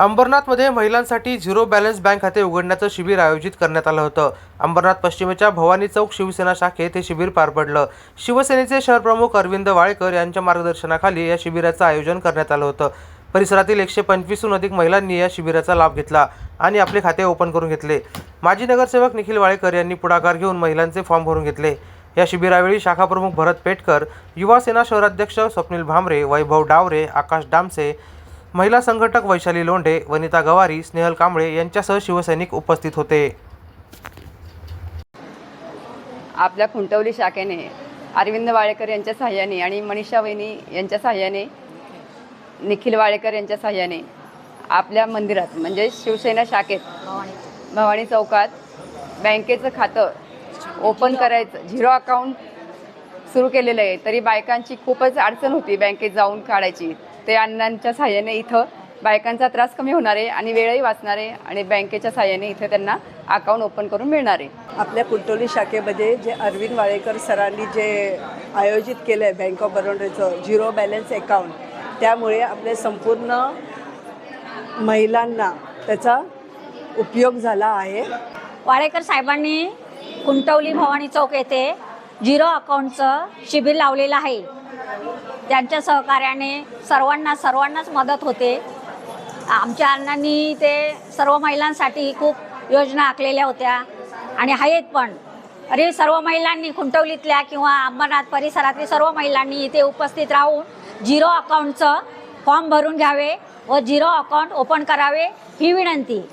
अंबरनाथमध्ये महिलांसाठी zero balance bank खाते उघडण्याचं शिबिर आयोजित करण्यात आलं होतं. अंबरनाथ पश्चिमेच्या भवानी चौक शिवसेना शाखेत हे शिबिर पार पडलं. शिवसेनेचे शहरप्रमुख अरविंद वाळेकर यांच्या मार्गदर्शनाखाली या शिबिराचं आयोजन करण्यात आलं होतं. परिसरातील एकशे पंचवीसहून अधिक महिलांनी या शिबिराचा लाभ घेतला आणि आपले खाते ओपन करून घेतले. माजी नगरसेवक निखिल वाळेकर यांनी पुढाकार घेऊन महिलांचे फॉर्म भरून घेतले. या शिबिरावेळी शाखाप्रमुख भरत पेटकर युवासेना शहराध्यक्ष स्वप्नील भामरे वैभव डावरे आकाश डामसे महिला संघटक वैशाली लोंढे वनिता गवारी स्नेहल कांबळे यांच्यासह शिवसैनिक उपस्थित होते. आपल्या खुंटवली शाखेने अरविंद वाळेकर यांच्या सहाय्याने आणि मनीषा वहिनी यांच्या सहाय्याने निखिल वाळेकर यांच्या सहाय्याने आपल्या मंदिरात म्हणजे शिवसेना शाखेत भवानी चौकात बँकेचं खातं ओपन करायचं झिरो अकाउंट सुरू केलेलं आहे. तरी बायकांची खूपच अडचण होती बँकेत जाऊन काढायची. ते अण्णांच्या सहाय्याने इथं बायकांचा त्रास कमी होणार आहे आणि वेळही वाचणार आहे आणि बँकेच्या सहाय्याने इथे त्यांना अकाउंट ओपन करून मिळणार आहे. आपल्या कुलटोली शाखेमध्ये जे अरविंद वाळेकर सरांनी जे आयोजित केलं आहे बँक ऑफ बरोड्याचं झिरो बॅलन्स अकाउंट त्यामुळे आपले संपूर्ण महिलांना त्याचा उपयोग झाला आहे. वाडेकर साहेबांनी कुंटवली भवानी चौक येथे झिरो अकाउंटचं शिबिर लावलेलं आहे. त्यांच्या सहकार्याने सर्वांना सर्वांनाच मदत होते. आमच्या अण्णांनी ते सर्व महिलांसाठी खूप योजना आखलेल्या होत्या. आणि आहेत पण. अरे सर्व महिलांनी खुंटवलीतल्या किंवा अंबरनाथ परिसरातील सर्व महिलांनी इथे उपस्थित राहून झिरो अकाउंटचं फॉर्म भरून घ्यावे व झिरो अकाउंट ओपन करावे ही विनंती.